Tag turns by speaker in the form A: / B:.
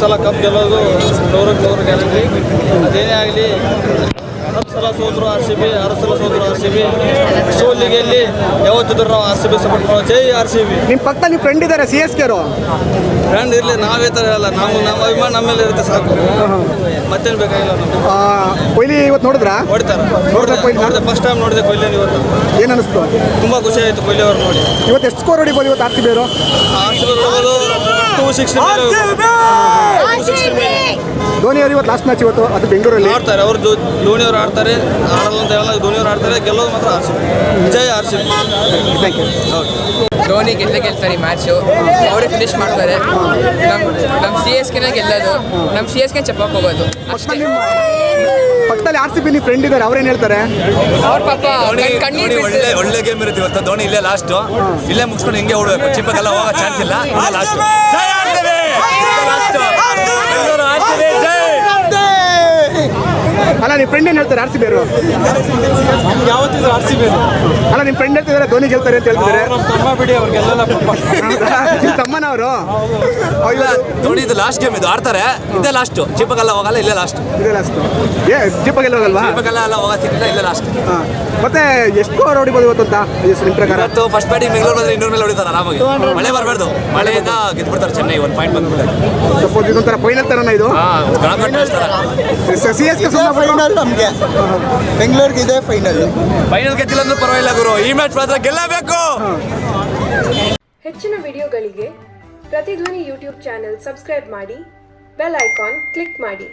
A: ಸಲ ಕಪ್ ಗೆಲ್ಲೋದು ನೂರಕ್ಕೆ ನೂರು ಗ್ಯಾರಂಟಿ. ಅದೇನೇ ಆಗಲಿ ಹತ್ತು ಸಲ ಸೋತರು ಆರ್ ಸಿ ಬಿ ಆರು ಸಲ ಸೋತರು ಆರ್ ಸಿ ಬಿ. ಸೋಲಿಗೆಲ್ಲಿ ಯಾವತ್ತಿದ್ರು ನಾವು ಆರ್ ಸಿ ಬಿ ಸಪೋರ್ಟ್ ಮಾಡೋ ಜೈ ಆರ್ ಸಿ ಬಿ.
B: ನಿಮ್ಮ ಪಕ್ಕ ನಿಮ್ಮ ಫ್ರೆಂಡ್ ಇದ್ದಾರೆ ಸಿ ಎಸ್ ಕೆರು
A: ಫ್ರೆಂಡ್ ಇರಲಿ ನಾವೇ ಥರ ಅಲ್ಲ. ನಾವು ನಮ್ಮ ಅಭಿಮಾನ ನಮ್ಮ ಮೇಲೆ ಇರುತ್ತೆ ಸಾಕು. ಮತ್ತೇನು ಬೇಕಾಗಿಲ್ಲ ನಮಗೆ?
B: ಕೊಹ್ಲಿ ಇವತ್ತು ನೋಡಿದ್ರಾ?
A: ಹೊಡಿತಾರೆ
B: ನೋಡಿದೆ ಕೊಹ್ಲಿ
A: ನೋಡಿದೆ ಫಸ್ಟ್ ಟೈಮ್ ನೋಡಿದೆ ಕೊಹ್ಲಿ ಇವತ್ತು.
B: ಏನು ಅನಿಸ್ತು?
A: ತುಂಬ ಖುಷಿ ಆಯಿತು ಕೊಹ್ಲಿ ಅವ್ರು ನೋಡಿ.
B: ಇವತ್ತು ಎಷ್ಟು ಸ್ಕೋರ್ ಹೊಡಿಬೋದು ಇವತ್ತು ಆರ್
A: ಬೇರು ಟೂ ಸಿಕ್ಸ್ಟಿ
B: ಧೋನಿ ಅವರು ಇವತ್ತು ಲಾಸ್ಟ್ ಮ್ಯಾಚ್ ಇವತ್ತು ಅದು ಬೆಂಗಳೂರಲ್ಲಿ.
A: ಆಡ್ತಾರೆ ಅವರು ಧೋನಿ ಅವರು ಆಡ್ತಾರೆ ಆಡಲ್ಲ ಅಂತ ಹೇಳಲ್ಲ ಧೋನಿ ಅವರು ಆಡ್ತಾರೆ ಗೆಲ್ಲೋದು ಮಾತ್ರ RC Vijay RC
B: thank you
A: ಹೌದು.
C: ಧೋನಿ ಗೆಲ್ಲೇ ಗೆಲ್ತಾರೆ ಈ ಮ್ಯಾಚು ಅವರೇ ಫಿನಿಶ್ ಮಾಡ್ತಾರೆ. ನಮ್ಮ ನಮ್ಮ ಸಿ ಎಸ್ ಕೆನ ಗೆಲ್ಲೋದು. ನಮ್ಮ ಸಿ ಎಸ್ ಕೆ ಚಪ್ಪಕ್ಕೆ ಹೋಗೋದು. ಅಷ್ಟೇ.
B: ಪಕ್ಕದಲ್ಲಿ ಆರ್ ಸಿ ಬಿ ಫ್ರೆಂಡ್ ಇದ್ದಾರೆ ಅವ್ರೇನು ಹೇಳ್ತಾರೆ?
C: ಅವ್ರ ಪಾಪ ಕಣ್ಣೀರ್
D: ಒಳ್ಳೆ ಒಳ್ಳೆ ಗೇಮ್ ಇರುತ್ತೆ ಇವತ್ತು. ಧೋನಿ ಇಲ್ಲೇ ಲಾಸ್ಟ್ ಇಲ್ಲೇ ಮುಗಿಸ್ಕೊಂಡು ಹಿಂಗೆ ಓಡಬೇಕು. ಚಿಪ್ಪಕ್ಕೆಲ್ಲ ಹೋಗೋ ಚಾನ್ಸ್ ಇಲ್ಲ. ಲಾಸ್ಟ್
B: ನಿಮ್ಮ ಫ್ರೆಂಡ್ ಏನು ಹೇಳ್ತಾರೆ? ಆರ್ ಸಿ ಬಿ ಅವರು?
A: ಯಾವತ್ತಿದ್ರು ಆರ್ ಸಿ ಬಿ
B: ಅಲ್ಲ ನಿಮ್ಮ ಫ್ರೆಂಡ್ ಹೇಳ್ತಿದ್ದಾರೆ ಧೋನಿ ಗೆಲ್ತಾರೆ ಅಂತ ಹೇಳ್ತಿದ್ದಾರೆ
A: ನಮ್ಮ ತಮ್ಮ ಬಿಡಿ ಅವ್ರಿಗೆಲ್ಲ
B: ನಿಮ್ಮ ತಮ್ಮನವರು
D: ಧೋನಿ ಇದು ಲಾಸ್ಟ್ ಗೇಮ್ ಇದು ಆಡ್ತಾರೆ. ಇದೇ ಲಾಸ್ಟ್ ಚಿಪ್ಪಗೆಲ್ಲ ಹೋಗಲ್ಲ ಇಲ್ಲೇ ಲಾಸ್ಟ್
B: ಇದೇ ಲಾಸ್ಟ್ ಏ ಚಿಪ್ಪಗೆಲ್ಲ ಹೋಗಲ್ವಾ?
D: ಚಿಪ್ಪಗೆಲ್ಲ ಎಲ್ಲ ಹೋಗ ಸಿಕ್ಕಿಲ್ಲ ಇಲ್ಲೇ ಲಾಸ್ಟ್
B: ಹಾಂ. ಮತ್ತೆ ಎಷ್ಟು ಓವರ್ ಹೊಡಿಬೋದು ಇವತ್ತು ಅಂತ ನಿಮ್ಮ ಪ್ರಕಾರ?
D: ಇವತ್ತು ಫಸ್ಟ್ ಬ್ಯಾಟಿಂಗ್ ಬೆಂಗಳೂರು ಬಂದ್ರೆ ಇನ್ನೂರು ಮೇಲೆ ಹೊಡಿತಾರೆ ಆರಾಮಾಗಿ. ಮಳೆ ಬರಬಾರ್ದು. ಮಳೆಯಿಂದ ಗೆದ್ಬಿಡ್ತಾರೆ ಚೆನ್ನೈ ಒಂದು ಪಾಯಿಂಟ್ ಬಂದ್ಬಿಡ್ತಾರೆ
B: ಸಪೋಸ್ ಇದೊಂಥರ ಫೈನಲ್ ತರನ ಇದು?
D: ಹಾಂ
B: ಸಿ ಎಸ್ ಕೆ
E: ಫೈನಲ್ ನಮಗೆ. ಬೆಂಗಳೂರಿಗೆ ಇದೆ ಫೈನಲ್
D: ಫೈನಲ್ ಗೆದ್ದಿಲ್ಲ ಅಂದ್ರೆ ಪರವಾಗಿಲ್ಲ ಗುರು. ಈ ಮ್ಯಾಚ್ ಮಾತ್ರ ಗೆಲ್ಲಬೇಕು.
F: ಹೆಚ್ಚಿನ ವಿಡಿಯೋಗಳಿಗೆ ಪ್ರತಿಧ್ವನಿ ಯೂಟ್ಯೂಬ್ ಚಾನೆಲ್ ಸಬ್ಸ್ಕ್ರೈಬ್ ಮಾಡಿ ಬೆಲ್ ಐಕಾನ್ ಕ್ಲಿಕ್ ಮಾಡಿ.